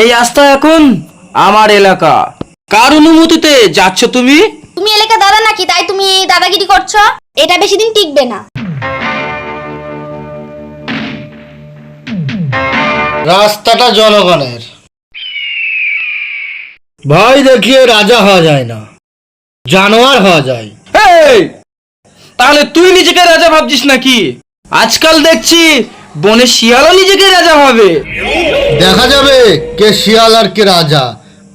এই রাস্তা এখন আমার এলাকা। কার অনুমতিতে যাচ্ছ তুমি? তুমি এলাকা দাদা নাকি? তাই তুমি দাদাগিরি করছ? এটা বেশি দিন টিকবে না। রাস্তাটা জনগণের। ভাই দেখিয়ে রাজা হওয়া যায় না জানোয়ার হওয়া যায়। এই তাহলে তুই নিজেকে রাজা ভাবছিস নাকি? আজকাল দেখছি বনে শিয়ালও নিজেকে রাজা হবে দেখা যাবে কে শিয়াল আর কে রাজা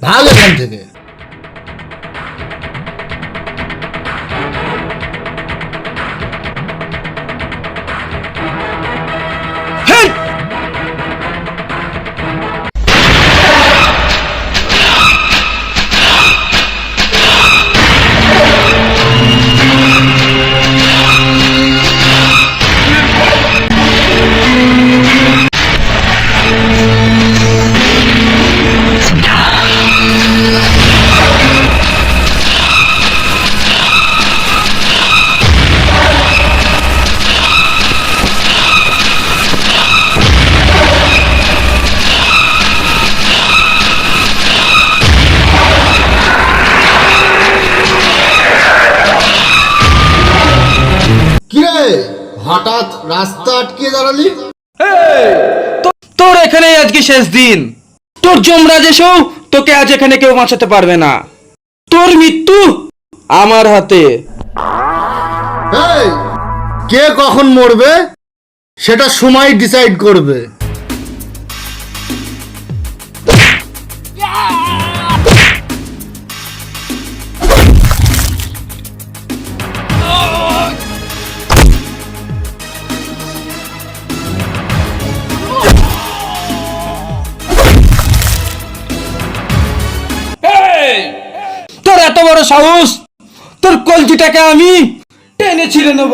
ভাগ এখান থেকে। হঠাৎ রাস্তা আটকে দাঁড়ালি? তোর এখানে আজকে শেষ দিন। তোর যমরাজ এসেও তোকে আজ এখানে কেউ বাঁচাতে পারবে না। তোর মৃত্যু আমার হাতে। কে কখন মরবে? সেটা সময় ডিসাইড করবে। বড় সাহস। তোর কলজিটাকে আমি টেনে ছিঁড়ে নেব।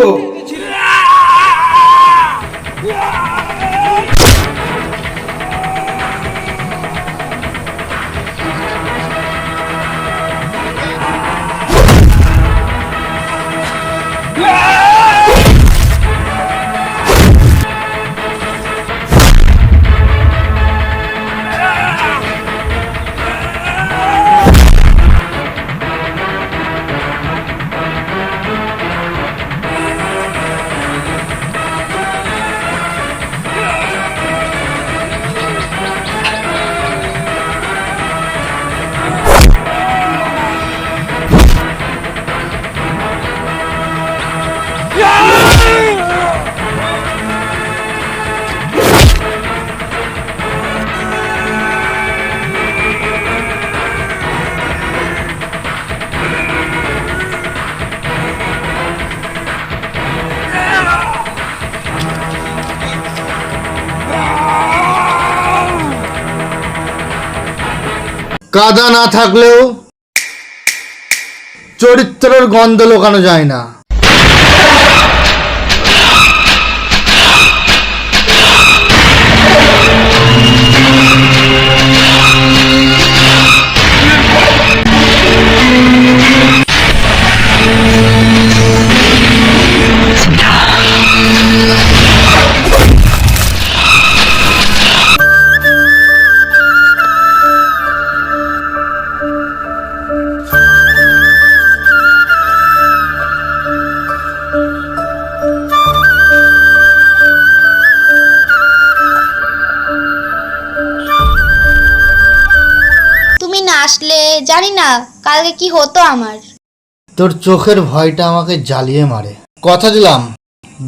কাদা না থাকলেও চরিত্রের গন্ধ লোকানো যায় না। জানি না, কালকে কি হতো আমার। তোর চোখের ভয়টা আমাকে জ্বালিয়ে মারে। কথা দিলাম,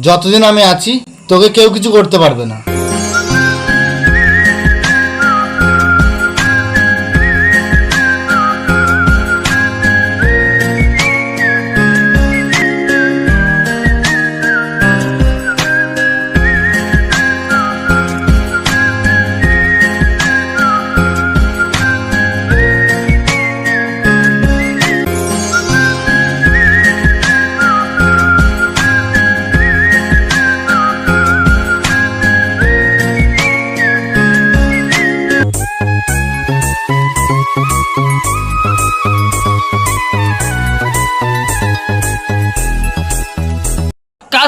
যতদিন আমি আছি, তোকে কেউ কিছু করতে পারবে না।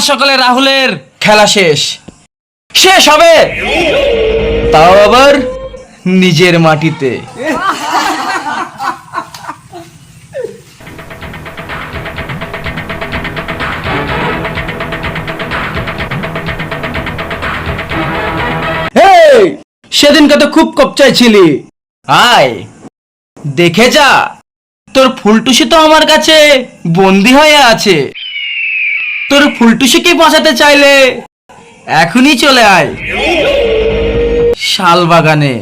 সকালে রাহুলের খেলা শেষ। শেষ হবে। তাও আবার নিজের মাটিতে। সেদিনকে তো খুব কপচাইছিলি। আয়, দেখে যা। তোর ফুলটুসি তো আমার কাছে বন্দি হয়ে আছে। তোর ফুলটুসিকে বসাতে চাইলে? এখনই চলে আয়। শাল বাগানে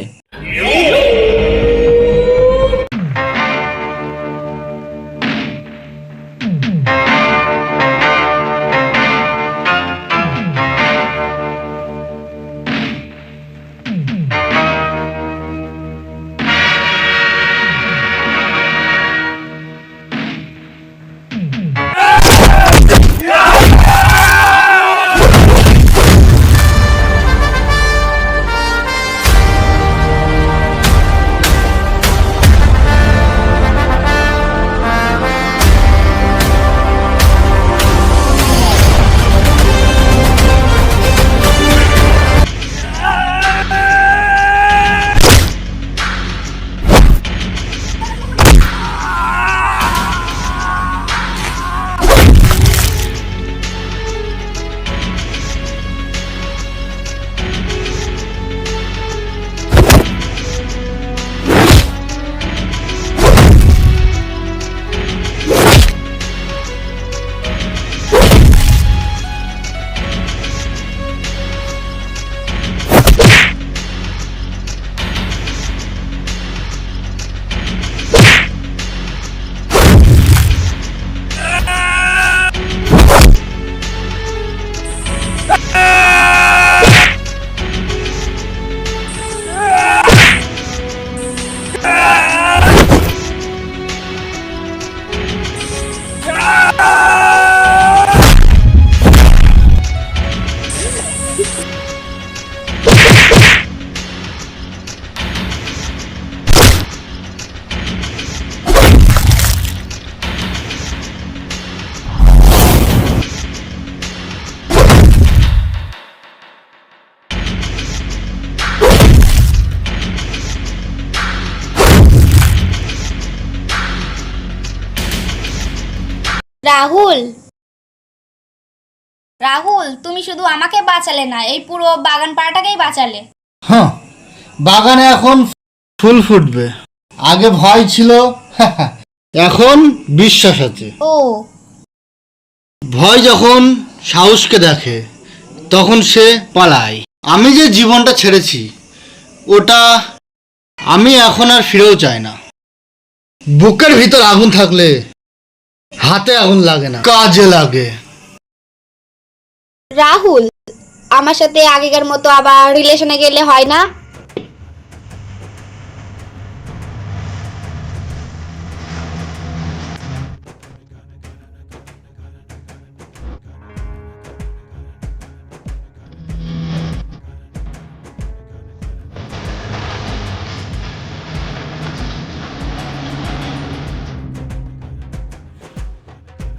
রাহুল তুমি শুধু আমাকে বাঁচালে না এই পুরো বাগান পাড়াটাকেই বাঁচালে। হ্যাঁ বাগানে এখন ফুল ফুটবে। আগে ভয় ছিল এখন বিশ্বাস আছে। ও। ভয় যখন সাহসকে দেখে তখন সে পালায়। আমি যে জীবনটা ছেড়েছি ওটা আমি এখন আর ফিরেও চাই না। বুকের ভিতর আগুন থাকলে হাতে আগুন লাগে না কাজে লাগে। রাহুল আমার সাথে আগেকার মতো আবার রিলেশনে গেলে হয় না?